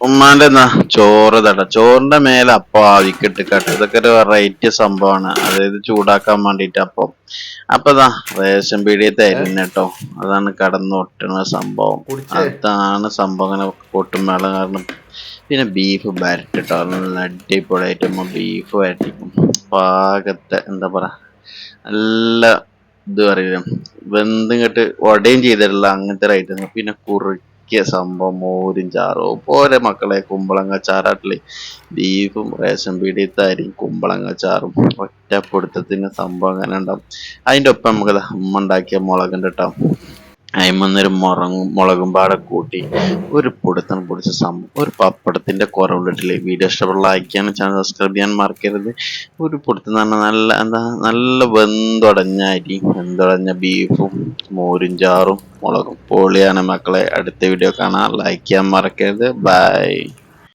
ഉമ്മാന്റെ എന്നാ ചോറ് തട. ചോറിന്റെ മേലെ അപ്പം ആവിക്കിട്ട് കട്ട് ഇതൊക്കെ ഒരു വെറൈറ്റി സംഭവമാണ്. അതായത് ചൂടാക്കാൻ വേണ്ടിട്ട് അപ്പം. അപ്പൊ ഇതാ റേഷൻ പീടിയത്തെ തരുന്ന കേട്ടോ അതാണ് കടന്ന് ഒട്ടുന്ന സംഭവം? അതാണ് സംഭവം. അങ്ങനെ പൊട്ടുമേള കാരണം പിന്നെ ബീഫ് വരട്ടിട്ടോ നല്ല അടിപൊളിയായിട്ട് നമ്മൾ ബീഫ് വരട്ടിക്കും. പാകത്തെ എന്താ പറയാ നല്ല ഇത് അറിയാം വെന്തും കെട്ട് ഉടയും ചെയ്തിട്ടുള്ള അങ്ങനത്തെ ഒരു ഐറ്റം പിന്നെ കുറുക്കിയ സംഭവം മോരും ചാറും? പോരെ മക്കളെ കുമ്പളങ്ങ ചാറാട്ടിൽ ബീഫും റേഷൻ പീടിയത്തെ കുമ്പളങ്ങ ചാറും ഒറ്റപ്പൊടുത്തത്തിന് സംഭവം അങ്ങനെ ഉണ്ടാവും അതിന്റെ ഒപ്പം നമുക്ക് അമ്മ ഉണ്ടാക്കിയ മുളകുണ്ട് കേട്ടോ അയിമന്നൊരു മുറങ്ങും മുളകും പാടെ കൂട്ടി ഒരു പൊടുത്തണം പൊടിച്ച സംഭവം ഒരു പപ്പടത്തിന്റെ കുറവുണ്ടിട്ടില്ലേ വീഡിയോ ഇഷ്ടപ്പെടുന്ന ലൈക്ക് ചെയ്യാനും ചാനൽ സബ്സ്ക്രൈബ് ചെയ്യാൻ മറക്കരുത്. ഒരു പൊടുത്തം എന്ന് പറഞ്ഞാൽ നല്ല എന്താ നല്ല വെന്തുടഞ്ഞ അരി വെന്തുടഞ്ഞ ബീഫും മോരും ചാറും മുളകും പൊളിയാണ് മക്കളെ. അടുത്ത വീഡിയോ കാണാം. ലൈക്ക് ചെയ്യാൻ മറക്കരുത്. ബൈ